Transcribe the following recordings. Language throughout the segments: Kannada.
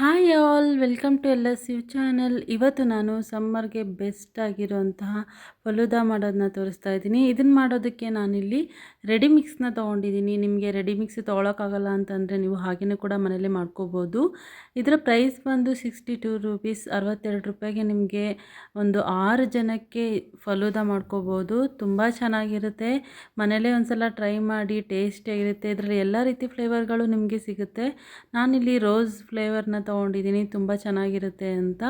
Hi all, welcome to L S channel. ಇವತ್ತು ನಾನು ಸಮ್ಮರ್ಗೆ ಬೆಸ್ಟ್ ಆಗಿರುವಂತಹ ಫಲೂದಾ ಮಾಡೋದನ್ನ ತೋರಿಸ್ತಾ ಇದ್ದೀನಿ. ಇದನ್ನು ಮಾಡೋದಕ್ಕೆ ನಾನಿಲ್ಲಿ ರೆಡಿ ಮಿಕ್ಸ್ನ ತೊಗೊಂಡಿದ್ದೀನಿ. ನಿಮಗೆ ರೆಡಿ ಮಿಕ್ಸ್ ತೊಗೊಳಕ್ಕಾಗಲ್ಲ ಅಂತಂದರೆ ನೀವು ಹಾಗೆಯೇ ಕೂಡ ಮನೇಲಿ ಮಾಡ್ಕೋಬೋದು. ಇದರ ಪ್ರೈಸ್ ಬಂದು ಸಿಕ್ಸ್ಟಿ ಟೂ ರುಪೀಸ್, ಅರವತ್ತೆರಡು ರೂಪಾಯಿಗೆ ನಿಮಗೆ ಒಂದು ಆರು ಜನಕ್ಕೆ ಫಲೂದಾ ಮಾಡ್ಕೋಬೋದು. ತುಂಬ ಚೆನ್ನಾಗಿರುತ್ತೆ. ಮನೇಲೇ ಒಂದು ಸಲ ಟ್ರೈ ಮಾಡಿ, ಟೇಸ್ಟಿಯಾಗಿರುತ್ತೆ. ಇದರಲ್ಲಿ ಎಲ್ಲ ರೀತಿ ಫ್ಲೇವರ್ಗಳು ನಿಮಗೆ ಸಿಗುತ್ತೆ. ನಾನಿಲ್ಲಿ ರೋಸ್ ಫ್ಲೇವರ್ನ ತೊಗೊಂಡಿದ್ದೀನಿ, ತುಂಬ ಚೆನ್ನಾಗಿರುತ್ತೆ ಅಂತ.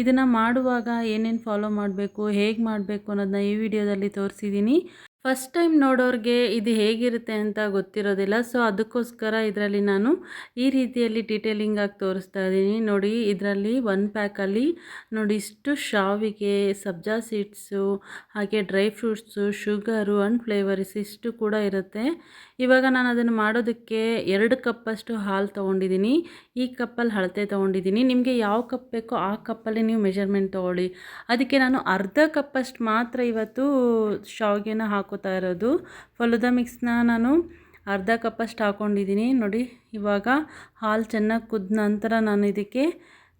ಇದನ್ನು ಮಾಡುವಾಗ ಏನೇನು ಫಾಲೋ ಮಾಡಬೇಕು, ಹೇಗೆ ಮಾಡಬೇಕು ಅನ್ನೋದನ್ನ ಈ ವಿಡಿಯೋದಲ್ಲಿ ತೋರಿಸಿದ್ದೀನಿ ಫಸ್ಟ್ ಟೈಮ್ ನೋಡೋರಿಗೆ ಇದು ಹೇಗಿರುತ್ತೆ ಅಂತ ಗೊತ್ತಿರೋದಿಲ್ಲ. ಸೊ ಅದಕ್ಕೋಸ್ಕರ ಇದರಲ್ಲಿ ನಾನು ಈ ರೀತಿಯಲ್ಲಿ ಡೀಟೇಲಿಂಗಾಗಿ ತೋರಿಸ್ತಾ ಇದ್ದೀನಿ. ನೋಡಿ, ಇದರಲ್ಲಿ ಒನ್ ಪ್ಯಾಕಲ್ಲಿ ನೋಡಿ ಇಷ್ಟು ಶಾವಿಗೆ, ಸಬ್ಜಾ ಸೀಡ್ಸು ಹಾಗೆ dry fruits sugar and flavours ಇಷ್ಟು ಕೂಡ ಇರುತ್ತೆ. ಇವಾಗ ನಾನು ಅದನ್ನು ಮಾಡೋದಕ್ಕೆ ಎರಡು ಕಪ್ಪಷ್ಟು ಹಾಲು ತೊಗೊಂಡಿದ್ದೀನಿ. ಈ ಕಪ್ಪಲ್ಲಿ ಹಳತೆ ತೊಗೊಂಡಿದ್ದೀನಿ. ನಿಮಗೆ ಯಾವ ಕಪ್ ಬೇಕೋ ಆ ಕಪ್ಪಲ್ಲಿ ನೀವು ಮೆಜರ್ಮೆಂಟ್ ತೊಗೊಳ್ಳಿ. ಅದಕ್ಕೆ ನಾನು ಅರ್ಧ ಕಪ್ಪಷ್ಟು ಮಾತ್ರ ಇವತ್ತು ಶಾವಿಗೆನ ಹಾಕೋತಾ ಇರೋದು. ಫಲದ ಮಿಕ್ಸ್ನ ನಾನು ಅರ್ಧ ಕಪ್ಪಷ್ಟು ಹಾಕ್ಕೊಂಡಿದ್ದೀನಿ ನೋಡಿ, ಇವಾಗ ಹಾಲು ಚೆನ್ನಾಗಿ ಕುದ್ದ ನಂತರ ನಾನು ಇದಕ್ಕೆ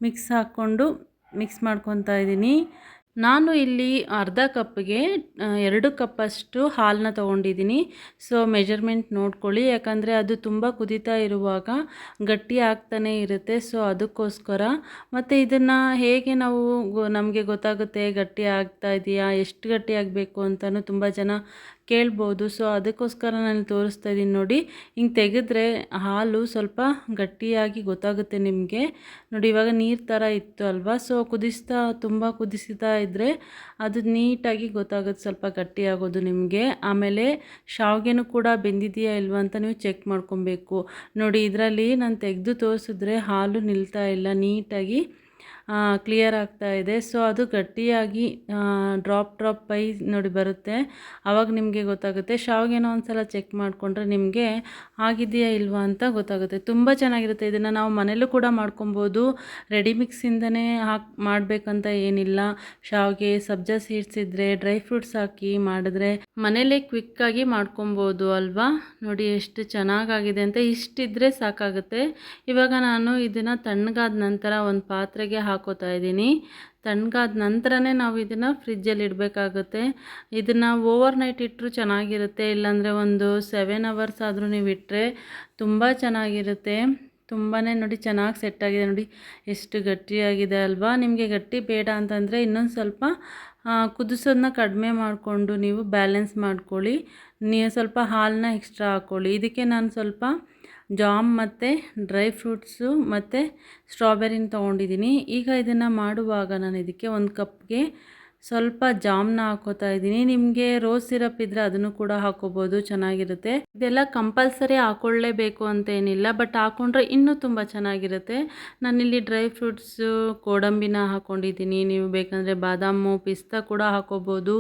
ಮಿಕ್ಸ್ ಹಾಕ್ಕೊಂಡು ಮಿಕ್ಸ್ ಮಾಡ್ಕೊತಾ ಇದ್ದೀನಿ. ನಾನು ಇಲ್ಲಿ ಅರ್ಧ ಕಪ್ಗೆ ಎರಡು ಕಪ್ಪಷ್ಟು ಹಾಲನ್ನ ತೊಗೊಂಡಿದ್ದೀನಿ. ಸೊ ಮೆಜರ್ಮೆಂಟ್ ನೋಡ್ಕೊಳ್ಳಿ. ಯಾಕಂದರೆ ಅದು ತುಂಬ ಕುದೀತಾ ಇರುವಾಗ ಗಟ್ಟಿ ಆಗ್ತಾನೇ ಇರುತ್ತೆ. ಸೊ ಅದಕ್ಕೋಸ್ಕರ. ಮತ್ತು ಇದನ್ನು ಹೇಗೆ ನಾವು ನಮಗೆ ಗೊತ್ತಾಗುತ್ತೆ ಗಟ್ಟಿ ಆಗ್ತಾ ಇದೆಯಾ, ಎಷ್ಟು ಗಟ್ಟಿ ಆಗಬೇಕು ಅಂತಲೂ ತುಂಬ ಜನ ಕೇಳ್ಬೋದು. ಸೊ ಅದಕ್ಕೋಸ್ಕರ ನಾನು ತೋರಿಸ್ತಾ ಇದ್ದೀನಿ ನೋಡಿ. ಹಿಂಗೆ ತೆಗೆದ್ರೆ ಹಾಲು ಸ್ವಲ್ಪ ಗಟ್ಟಿಯಾಗಿ ಗೊತ್ತಾಗುತ್ತೆ ನಿಮಗೆ. ನೋಡಿ, ಇವಾಗ ನೀರು ಥರ ಇತ್ತು ಅಲ್ವಾ? ಸೊ ಕುದಿಸ್ತಾ, ತುಂಬ ಕುದಿಸ್ತಾ ಇದ್ದರೆ ಅದು ನೀಟಾಗಿ ಗೊತ್ತಾಗುತ್ತೆ ಸ್ವಲ್ಪ ಗಟ್ಟಿಯಾಗೋದು ನಿಮಗೆ. ಆಮೇಲೆ ಶಾವಿಗೆನೂ ಕೂಡ ಬೆಂದಿದೆಯಾ ಇಲ್ವಾ ಅಂತ ನೀವು ಚೆಕ್ ಮಾಡ್ಕೊಬೇಕು. ನೋಡಿ, ಇದರಲ್ಲಿ ನಾನು ತೆಗೆದು ತೋರಿಸಿದ್ರೆ ಹಾಲು ನಿಲ್ತಾ ಇಲ್ಲ ನೀಟಾಗಿ. ಕ್ಲಿಯರ್ ಆಗ್ತಾ ಇದೆ. ಸೊ ಅದು ಗಟ್ಟಿಯಾಗಿ ಡ್ರಾಪ್ ಡ್ರಾಪ್ ಬೈ ನೋಡಿ ಬರುತ್ತೆ. ಆವಾಗ ನಿಮಗೆ ಗೊತ್ತಾಗುತ್ತೆ. ಶಾವಿಗೆನ ಒಂದು ಸಲ ಚೆಕ್ ಮಾಡಿಕೊಂಡ್ರೆ ನಿಮಗೆ ಆಗಿದೆಯಾ ಇಲ್ವಾ ಅಂತ ಗೊತ್ತಾಗುತ್ತೆ. ತುಂಬ ಚೆನ್ನಾಗಿರುತ್ತೆ. ಇದನ್ನು ನಾವು ಮನೇಲೂ ಕೂಡ ಮಾಡ್ಕೊಬೋದು. ರೆಡಿ ಮಿಕ್ಸಿಂದನೇ ಹಾಕಿ, ಮಾಡಬೇಕಂತ ಏನಿಲ್ಲ. ಶಾವಿಗೆ ಸಬ್ಜಾ ಸೀಡ್ಸ್ ಇದ್ದರೆ ಡ್ರೈ ಫ್ರೂಟ್ಸ್ ಹಾಕಿ ಮಾಡಿದ್ರೆ ಮನೇಲೇ ಕ್ವಿಕ್ಕಾಗಿ ಮಾಡ್ಕೊಬೋದು ಅಲ್ವಾ? ನೋಡಿ ಎಷ್ಟು ಚೆನ್ನಾಗಾಗಿದೆ ಅಂತ. ಇಷ್ಟಿದ್ರೆ ಸಾಕಾಗುತ್ತೆ. ಇವಾಗ ನಾನು ಇದನ್ನು ತಣ್ಣಗಾದ ನಂತರ ಒಂದು ಪಾತ್ರೆಗೆ ಹಾಕೋತಾ ಇದ್ದೀನಿ. ತಣ್ಣಗಾದ ನಂತರನೇ ನಾವು ಇದನ್ನು ಫ್ರಿಜ್ಜಲ್ಲಿ ಇಡಬೇಕಾಗುತ್ತೆ. ಇದನ್ನು ಓವರ್ ನೈಟ್ ಇಟ್ಟರು ಚೆನ್ನಾಗಿರುತ್ತೆ. ಇಲ್ಲಾಂದರೆ ಒಂದು ಸೆವೆನ್ ಅವರ್ಸ್ ಆದರೂ ನೀವು ಇಟ್ಟರೆ ತುಂಬ ಚೆನ್ನಾಗಿರುತ್ತೆ. ತುಂಬಾ ನೋಡಿ ಚೆನ್ನಾಗಿ ಸೆಟ್ ಆಗಿದೆ ನೋಡಿ. ಎಷ್ಟು ಗಟ್ಟಿಯಾಗಿದೆ ಅಲ್ವಾ? ನಿಮಗೆ ಗಟ್ಟಿ ಬೇಡ ಅಂತಂದರೆ ಇನ್ನೊಂದು ಸ್ವಲ್ಪ ಕುದಿಸೋದನ್ನ ಕಡಿಮೆ ಮಾಡಿಕೊಂಡು ನೀವು ಬ್ಯಾಲೆನ್ಸ್ ಮಾಡ್ಕೊಳ್ಳಿ. ನೀವು ಸ್ವಲ್ಪ ಹಾಲನ್ನ ಎಕ್ಸ್ಟ್ರಾ ಹಾಕ್ಕೊಳ್ಳಿ ಇದಕ್ಕೆ ನಾನು ಸ್ವಲ್ಪ ಜಾಮ್ ಮತ್ತು ಡ್ರೈ ಫ್ರೂಟ್ಸು ಮತ್ತು ಸ್ಟ್ರಾಬೆರಿನ ತೊಗೊಂಡಿದ್ದೀನಿ. ಈಗ ಇದನ್ನು ಮಾಡುವಾಗ ನಾನು ಇದಕ್ಕೆ ಒಂದು ಕಪ್ಗೆ ಸ್ವಲ್ಪ ಜಾಮ್ನ ಹಾಕೋತಾ ಇದ್ದೀನಿ. ನಿಮಗೆ ರೋಸ್ ಸಿರಪ್ ಇದ್ದರೆ ಅದನ್ನು ಕೂಡ ಹಾಕೋಬೋದು, ಚೆನ್ನಾಗಿರುತ್ತೆ. ಇದೆಲ್ಲ ಕಂಪಲ್ಸರಿ ಹಾಕೊಳ್ಳೇಬೇಕು ಅಂತ ಏನಿಲ್ಲ ಬಟ್ ಹಾಕೊಂಡ್ರೆ ಇನ್ನೂ ತುಂಬ ಚೆನ್ನಾಗಿರುತ್ತೆ. ನಾನಿಲ್ಲಿ ಡ್ರೈ ಫ್ರೂಟ್ಸು ಗೋಡಂಬಿನ ಹಾಕ್ಕೊಂಡಿದ್ದೀನಿ ನೀವು ಬೇಕಂದರೆ ಬಾದಾಮು, ಪಿಸ್ತಾ ಕೂಡ ಹಾಕೋಬೋದು.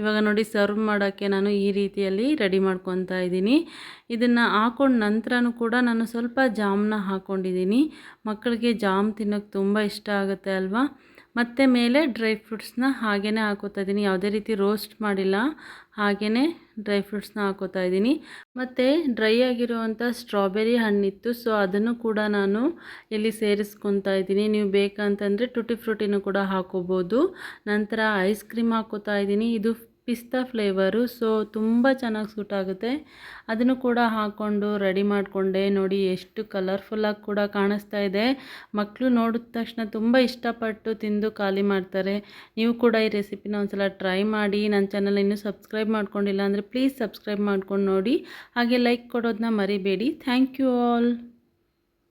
ಇವಾಗ ನೋಡಿ ಸರ್ವ್ ಮಾಡೋಕ್ಕೆ ನಾನು ಈ ರೀತಿಯಲ್ಲಿ ರೆಡಿ ಮಾಡ್ಕೊತಾ ಇದ್ದೀನಿ. ಇದನ್ನು ಹಾಕೊಂಡ ನಂತರನೂ ಕೂಡ ನಾನು ಸ್ವಲ್ಪ ಜಾಮ್ನ ಹಾಕ್ಕೊಂಡಿದ್ದೀನಿ ಮಕ್ಕಳಿಗೆ ಜಾಮ್ ತಿನ್ನೋಕ್ಕೆ ತುಂಬ ಇಷ್ಟ ಆಗುತ್ತೆ ಅಲ್ವಾ? ಮತ್ತು ಮೇಲೆ ಡ್ರೈ ಫ್ರೂಟ್ಸ್ನ ಹಾಗೇ ಹಾಕೋತಾ ಇದ್ದೀನಿ. ಯಾವುದೇ ರೀತಿ ರೋಸ್ಟ್ ಮಾಡಿಲ್ಲ ಹಾಗೇ ಡ್ರೈ ಫ್ರೂಟ್ಸ್ನ ಹಾಕೋತಾ ಇದ್ದೀನಿ. ಮತ್ತು ಡ್ರೈ ಆಗಿರುವಂಥ ಸ್ಟ್ರಾಬೆರಿ ಹಣ್ಣಿತ್ತು, ಸೊ ಅದನ್ನು ಕೂಡ ನಾನು ಇಲ್ಲಿ ಸೇರಿಸ್ಕೊತಾ ಇದ್ದೀನಿ. ನೀವು ಬೇಕಂತಂದರೆ ಟುಟಿ ಫ್ರೂಟಿನೂ ಕೂಡ ಹಾಕೋಬೋದು. ನಂತರ ಐಸ್ ಕ್ರೀಮ್ ಹಾಕೋತಾ ಇದ್ದೀನಿ. ಇದು ಪಿಸ್ತಾ ಫ್ಲೇವರು, ಸೊ ತುಂಬ ಚೆನ್ನಾಗಿ ಸೂಟ್ ಆಗುತ್ತೆ. ಅದನ್ನು ಕೂಡ ಹಾಕ್ಕೊಂಡು ರೆಡಿ ಮಾಡಿಕೊಂಡೆ. ನೋಡಿ, ಎಷ್ಟು ಕಲರ್ಫುಲ್ಲಾಗಿ ಕೂಡ ಕಾಣಿಸ್ತಾ ಇದೆ. ಮಕ್ಕಳು ನೋಡಿದ ತಕ್ಷಣ ತುಂಬ ಇಷ್ಟಪಟ್ಟು ತಿಂದು ಖಾಲಿ ಮಾಡ್ತಾರೆ. ನೀವು ಕೂಡ ಈ ರೆಸಿಪಿನ ಒಂದ್ಸಲ ಟ್ರೈ ಮಾಡಿ. ನನ್ನ ಚಾನಲ್ ಇನ್ನೂ ಸಬ್ಸ್ಕ್ರೈಬ್ ಮಾಡ್ಕೊಂಡಿಲ್ಲ ಅಂದರೆ ಪ್ಲೀಸ್ ಸಬ್ಸ್ಕ್ರೈಬ್ ಮಾಡ್ಕೊಂಡು ನೋಡಿ. ಹಾಗೆ ಲೈಕ್ ಕೊಡೋದನ್ನ ಮರಿಬೇಡಿ. Thank you all